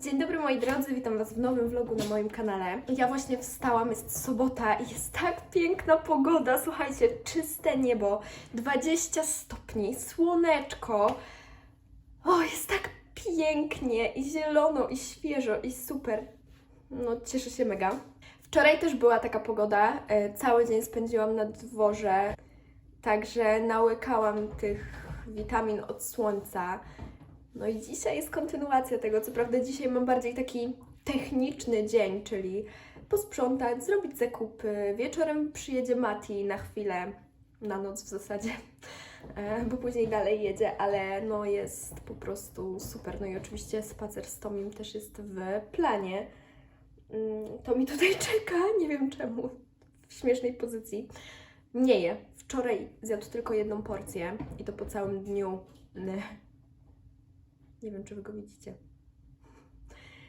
Dzień dobry moi drodzy, witam Was w nowym vlogu na moim kanale. Ja właśnie wstałam, jest sobota i jest tak piękna pogoda. Słuchajcie, czyste niebo, 20 stopni, słoneczko. O, jest tak pięknie i zielono i świeżo i super. No, cieszę się mega. Wczoraj też była taka pogoda. e, Cały dzień spędziłam na dworze, także nałykałam tych witamin od słońca. No i dzisiaj jest kontynuacja tego. Co prawda dzisiaj mam bardziej taki techniczny dzień, czyli posprzątać, zrobić zakupy. Wieczorem przyjedzie Mati na chwilę, na noc w zasadzie, e, bo później dalej jedzie, ale no jest po prostu super. No i oczywiście spacer z Tomim też jest w planie. Mm, Tomi tutaj czeka, nie wiem czemu, w śmiesznej pozycji. Nie je. Wczoraj zjadł tylko jedną porcję i to po całym dniu. Nie wiem, czy wy go widzicie.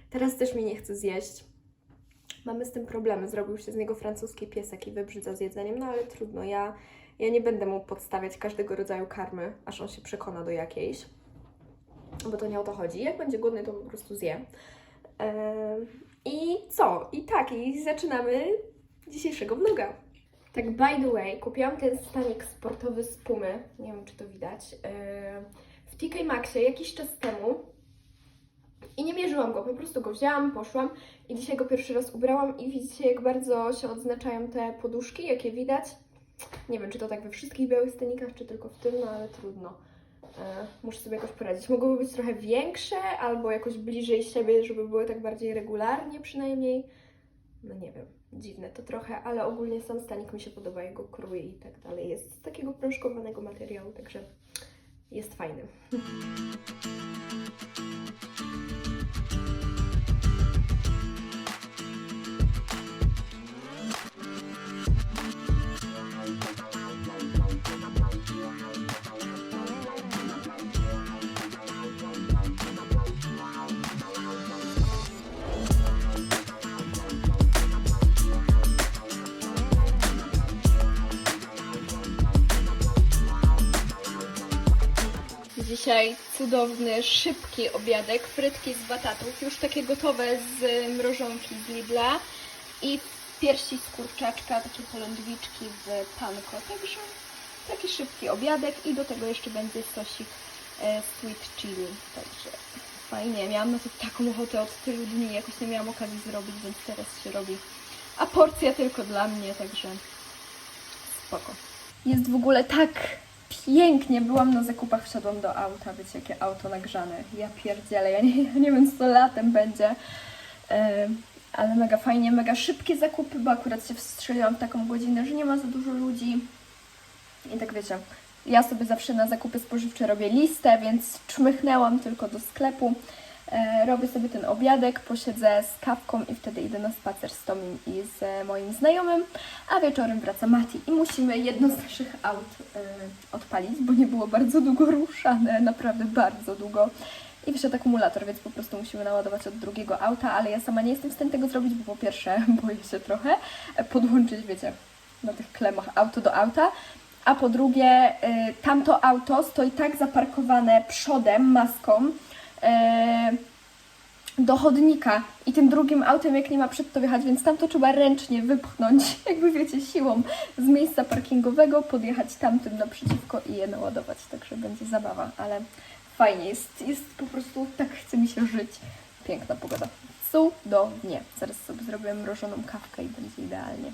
Teraz też mi nie chce zjeść. Mamy z tym problemy. Zrobił się z niego francuski piesek i wybrzydza z jedzeniem, no ale trudno. Ja, ja nie będę mu podstawiać każdego rodzaju karmy, aż on się przekona do jakiejś. Bo to nie o to chodzi. Jak będzie głodny, to po prostu zje. I co? I tak, i zaczynamy dzisiejszego vloga. Tak, by the way, kupiłam ten stanik sportowy z Pumy. Nie wiem, czy to widać. TK Maxie jakiś czas temu i nie mierzyłam go, po prostu go wzięłam, poszłam i dzisiaj go pierwszy raz ubrałam i widzicie jak bardzo się odznaczają te poduszki, jakie widać. Nie wiem, czy to tak we wszystkich białych stanikach, czy tylko w tym, no ale trudno. E, muszę sobie jakoś poradzić. Mogłyby być trochę większe albo jakoś bliżej siebie, żeby były tak bardziej regularnie przynajmniej. No nie wiem, dziwne to trochę, ale ogólnie sam stanik mi się podoba, jego krój i tak dalej. Jest z takiego prążkowanego materiału, także jest fajny. Dzisiaj cudowny, szybki obiadek, frytki z batatów, już takie gotowe z mrożonki z Lidla i piersi z kurczaczka, takie polędwiczki w panko, także taki szybki obiadek i do tego jeszcze będzie sosik e, sweet chili, także fajnie, miałam na to taką ochotę od tylu dni, jakoś nie miałam okazji zrobić, więc teraz się robi, a porcja tylko dla mnie, także spoko. Jest w ogóle tak pięknie. Byłam na zakupach, wsiadłam do auta. Wiecie, jakie auto nagrzane. Ja pierdzielę, ja nie, ja nie wiem, co latem będzie. E, ale mega fajnie, mega szybkie zakupy, bo akurat się wstrzeliłam w taką godzinę, że nie ma za dużo ludzi. I tak wiecie, ja sobie zawsze na zakupy spożywcze robię listę, więc czmychnęłam tylko do sklepu. E, robię sobie ten obiadek, posiedzę z kawką i wtedy idę na spacer z Tomim i z e, moim znajomym, a wieczorem wraca Mati i musimy jedno z naszych aut e, odpalić, bo nie było bardzo długo ruszane, naprawdę bardzo długo. I wyszedł akumulator, więc po prostu musimy naładować od drugiego auta, ale ja sama nie jestem w stanie tego zrobić, bo po pierwsze boję się trochę podłączyć, wiecie, na tych klemach auto do auta, a po drugie tamto auto stoi tak zaparkowane przodem, maską, do chodnika i tym drugim autem jak nie ma przed to wjechać, więc tam to trzeba ręcznie wypchnąć, jakby wiecie, siłą z miejsca parkingowego, podjechać tamtym naprzeciwko i je naładować, także będzie zabawa, ale fajnie, jest, jest po prostu, tak chce mi się żyć. Piękna pogoda. Cudownie. Zaraz sobie zrobię mrożoną kawkę i będzie idealnie.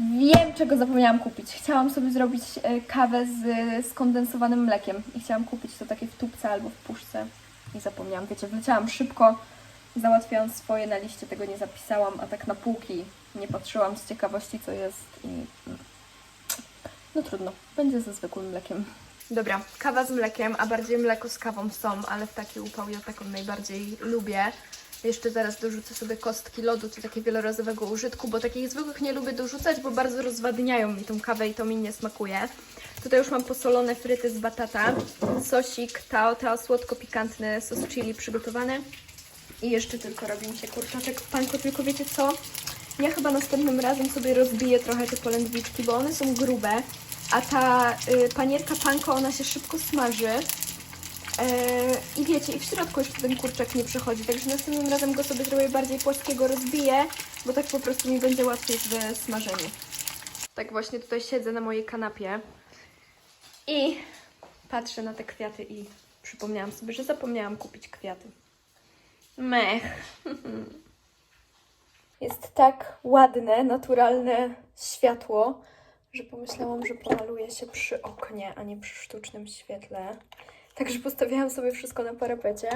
Wiem, czego zapomniałam kupić. Chciałam sobie zrobić e, kawę z skondensowanym mlekiem i chciałam kupić to takie w tubce albo w puszce i zapomniałam. Wiecie, wleciałam szybko, załatwiałam swoje na liście, tego nie zapisałam, a tak na półki nie patrzyłam z ciekawości, co jest i mm, no trudno, będzie ze zwykłym mlekiem. Dobra, kawa z mlekiem, a bardziej mleko z kawą są, ale w taki upał ja taką najbardziej lubię. Jeszcze zaraz dorzucę sobie kostki lodu, czy takie wielorazowego użytku, bo takich zwykłych nie lubię dorzucać, bo bardzo rozwadniają mi tą kawę i to mi nie smakuje. Tutaj już mam posolone fryty z batata, sosik tao, tao słodko-pikantny, sos chili przygotowany. I jeszcze tylko robi mi się kurczaczek w panko, tylko wiecie co? Ja chyba następnym razem sobie rozbiję trochę te polędwiczki, bo one są grube, a ta y, panierka panko, ona się szybko smaży. Eee, I wiecie, i w środku jeszcze ten kurczak nie przechodzi, także następnym razem go sobie zrobię bardziej płaskiego, rozbiję, bo tak po prostu mi będzie łatwiej w smażeniu. Tak właśnie tutaj siedzę na mojej kanapie i patrzę na te kwiaty i przypomniałam sobie, że zapomniałam kupić kwiaty. Mech. Jest tak ładne, naturalne światło, że pomyślałam, że pomaluję się przy oknie, a nie przy sztucznym świetle. Także postawiłam sobie wszystko na parapecie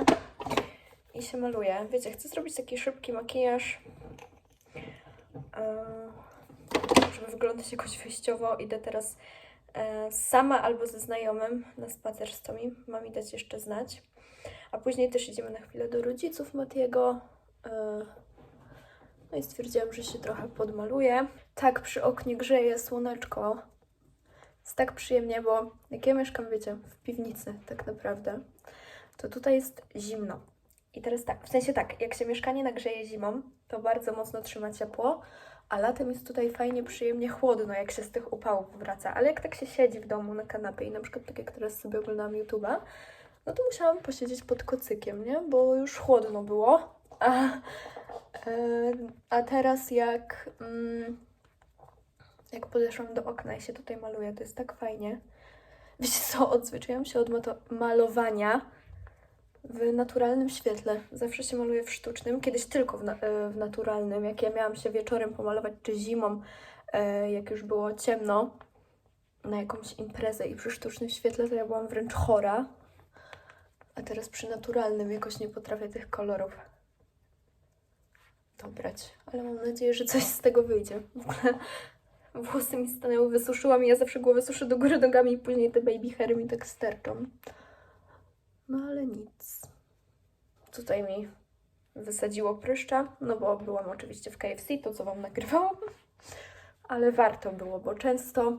i się maluję. Wiecie, chcę zrobić taki szybki makijaż, e, żeby wyglądać jakoś wyjściowo. Idę teraz e, sama albo ze znajomym na spacer z Tomi. Mam mi dać jeszcze znać. A później też idziemy na chwilę do rodziców Matiego. E, no i stwierdziłam, że się trochę podmaluję. Tak, przy oknie grzeje słoneczko. Jest tak przyjemnie, bo jak ja mieszkam, wiecie, w piwnicy tak naprawdę, to tutaj jest zimno. I teraz tak, w sensie tak, jak się mieszkanie nagrzeje zimą, to bardzo mocno trzyma ciepło, a latem jest tutaj fajnie, przyjemnie chłodno, jak się z tych upałów wraca. Ale jak tak się siedzi w domu na kanapie i na przykład tak jak teraz sobie oglądam YouTube'a, no to musiałam posiedzieć pod kocykiem, nie? Bo już chłodno było. A, e, a teraz jak... Mm, jak podeszłam do okna i się tutaj maluję, to jest tak fajnie. Wiecie co, odzwyczaiłam się od malowania w naturalnym świetle. Zawsze się maluję w sztucznym, kiedyś tylko w, na- e, w naturalnym. Jak ja miałam się wieczorem pomalować, czy zimą, e, jak już było ciemno, na jakąś imprezę i przy sztucznym świetle, to ja byłam wręcz chora. A teraz przy naturalnym jakoś nie potrafię tych kolorów dobrać. Ale mam nadzieję, że coś z tego wyjdzie. W ogóle włosy mi stanęły, wysuszyłam i ja zawsze głowę suszę do góry nogami i później te baby hairy mi tak sterczą. No ale nic. Tutaj mi wysadziło pryszcza, no bo byłam oczywiście w KFC, to co Wam nagrywałam. Ale warto było, bo często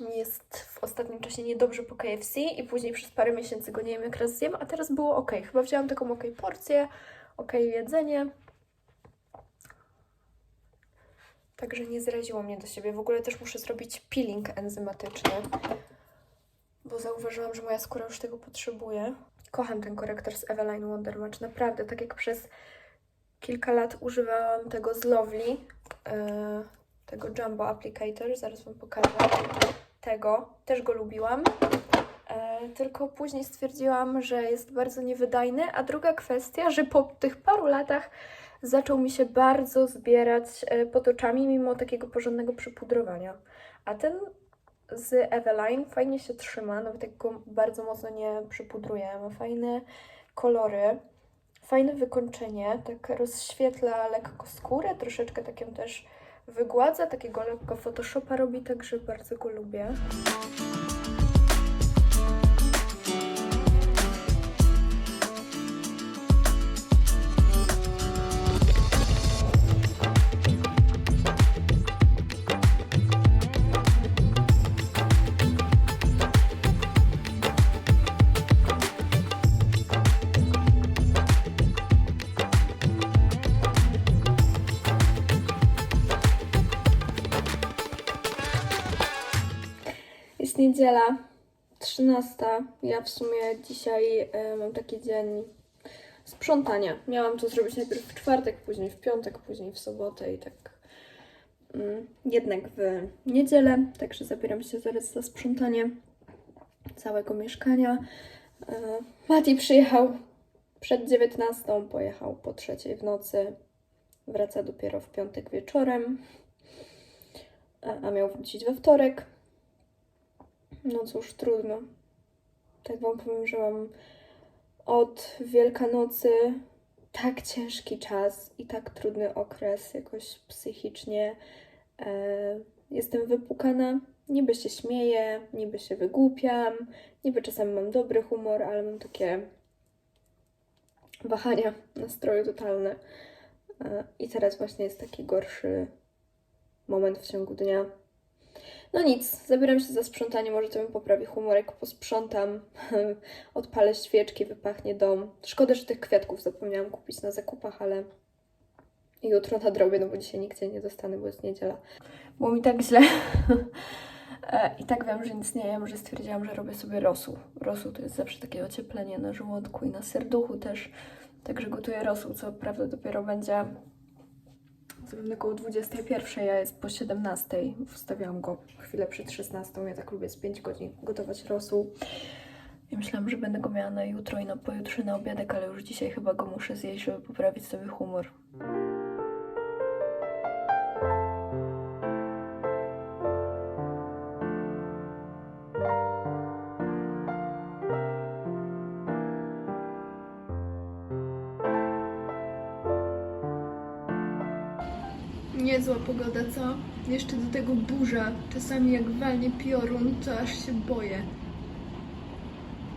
mi jest w ostatnim czasie niedobrze po KFC i później przez parę miesięcy go nie wiem jak raz zjem, a teraz było ok. Chyba wzięłam taką ok porcję, ok jedzenie. Także nie zraziło mnie do siebie. W ogóle też muszę zrobić peeling enzymatyczny, bo zauważyłam, że moja skóra już tego potrzebuje. Kocham ten korektor z Eveline Wondermatch. Naprawdę, tak jak przez kilka lat używałam tego z Lovely, yy, tego Jumbo Applicator, zaraz Wam pokażę. Tego, też go lubiłam. Tylko później stwierdziłam, że jest bardzo niewydajny, a druga kwestia, że po tych paru latach zaczął mi się bardzo zbierać e, pod oczami, mimo takiego porządnego przypudrowania. A ten z Eveline fajnie się trzyma, nawet jak go bardzo mocno nie przypudruję. Ma fajne kolory, fajne wykończenie, tak rozświetla lekko skórę, troszeczkę tak ją też wygładza, takiego lekko Photoshopa robi, także bardzo go lubię. Niedziela, 13. Ja w sumie dzisiaj e, mam taki dzień sprzątania. Miałam to zrobić najpierw w czwartek, później w piątek, później w sobotę i tak mm, jednak w niedzielę. Także zabieram się zaraz za sprzątanie całego mieszkania. E, Mati przyjechał przed 19, pojechał po trzeciej w nocy. Wraca dopiero w piątek wieczorem, a, a miał wrócić we wtorek. No cóż, trudno. Tak Wam powiem, że mam od Wielkanocy tak ciężki czas i tak trudny okres jakoś psychicznie. E, jestem wypukana, niby się śmieję, niby się wygłupiam, niby czasami mam dobry humor, ale mam takie wahania nastroju totalne. E, I teraz właśnie jest taki gorszy moment w ciągu dnia. No nic, zabieram się za sprzątanie, może to mi poprawi humorek, posprzątam, odpalę świeczki, wypachnie dom. Szkoda, że tych kwiatków zapomniałam kupić na zakupach, ale jutro nadrobię, no bo dzisiaj nigdzie nie dostanę, bo jest niedziela. Było mi tak źle, E, I tak wiem, że nic nie jem, że stwierdziłam, że robię sobie rosół. Rosół to jest zawsze takie ocieplenie na żołądku i na serduchu też. Także gotuję rosół, co prawda dopiero będzie około 21, ja jest po 17. Wstawiałam go chwilę przed 16. Ja tak lubię z 5 godzin gotować rosół. I myślałam, że będę go miała na jutro i na pojutrze na obiadek, ale już dzisiaj chyba go muszę zjeść, żeby poprawić sobie humor. Pogoda, co? Jeszcze do tego burza. Czasami jak walnie piorun, to aż się boję.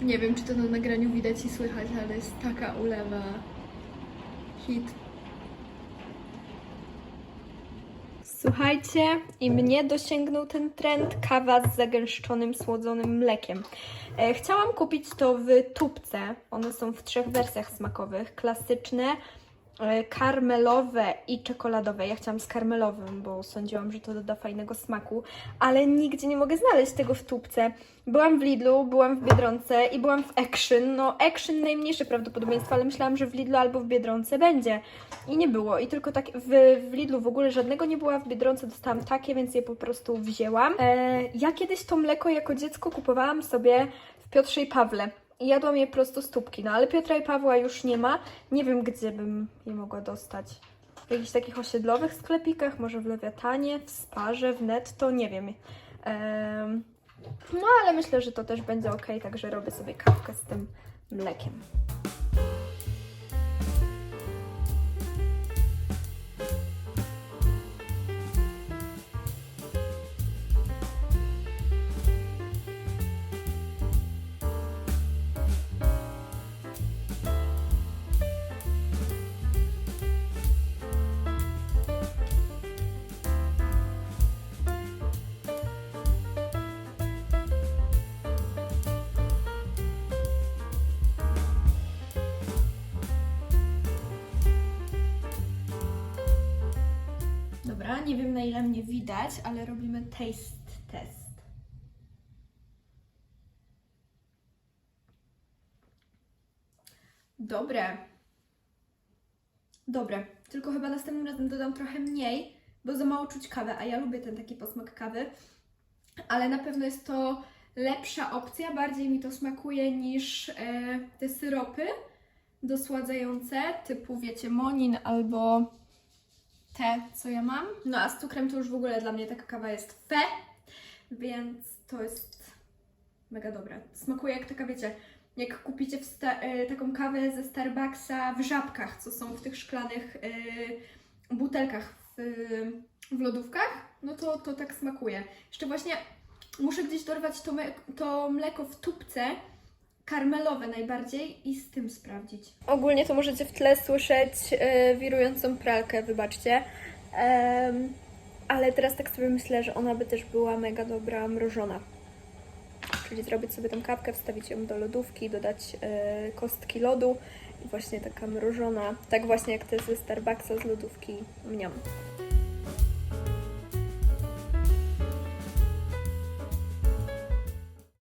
Nie wiem, czy to na nagraniu widać i słychać, ale jest taka ulewa. Hit. Słuchajcie, i mnie dosięgnął ten trend kawa z zagęszczonym, słodzonym mlekiem. E, chciałam kupić to w tubce. One są w trzech wersjach smakowych. Klasyczne, karmelowe i czekoladowe. Ja chciałam z karmelowym, bo sądziłam, że to doda fajnego smaku, ale nigdzie nie mogę znaleźć tego w tubce. Byłam w Lidlu, byłam w Biedronce i byłam w Action. No Action najmniejsze prawdopodobieństwo, ale myślałam, że w Lidlu albo w Biedronce będzie. I nie było. I tylko tak w, w Lidlu w ogóle żadnego nie było, a w Biedronce dostałam takie, więc je po prostu wzięłam. E, ja kiedyś to mleko jako dziecko kupowałam sobie w Piotrze i Pawle. Jadłam je prosto z tubki, no ale Piotra i Pawła już nie ma. Nie wiem, gdzie bym je mogła dostać. W jakichś takich osiedlowych sklepikach, może w Lewiatanie, w Sparze, w Netto, nie wiem. Em, no ale myślę, że to też będzie ok, także robię sobie kawkę z tym mlekiem. Nie wiem na ile mnie widać, ale robimy taste test. Dobre. Dobre. Tylko chyba następnym razem dodam trochę mniej, bo za mało czuć kawę, a ja lubię ten taki posmak kawy. Ale na pewno jest to lepsza opcja, bardziej mi to smakuje niż e, te syropy dosładzające, typu wiecie, monin albo te, co ja mam. No a z cukrem to już w ogóle dla mnie taka kawa jest fe, więc to jest mega dobre. Smakuje jak taka, wiecie, jak kupicie e, taką kawę ze Starbucksa w żabkach, co są w tych szklanych e, butelkach w, w lodówkach, no to, to tak smakuje. Jeszcze właśnie muszę gdzieś dorwać to, to mleko w tubce, karmelowe najbardziej i z tym sprawdzić. Ogólnie to możecie w tle słyszeć e, wirującą pralkę, wybaczcie. Ale teraz tak sobie myślę, że ona by też była mega dobra mrożona. Czyli zrobić sobie tą kawkę, wstawić ją do lodówki, dodać e, kostki lodu i właśnie taka mrożona, tak właśnie jak te ze Starbucksa z lodówki mniam.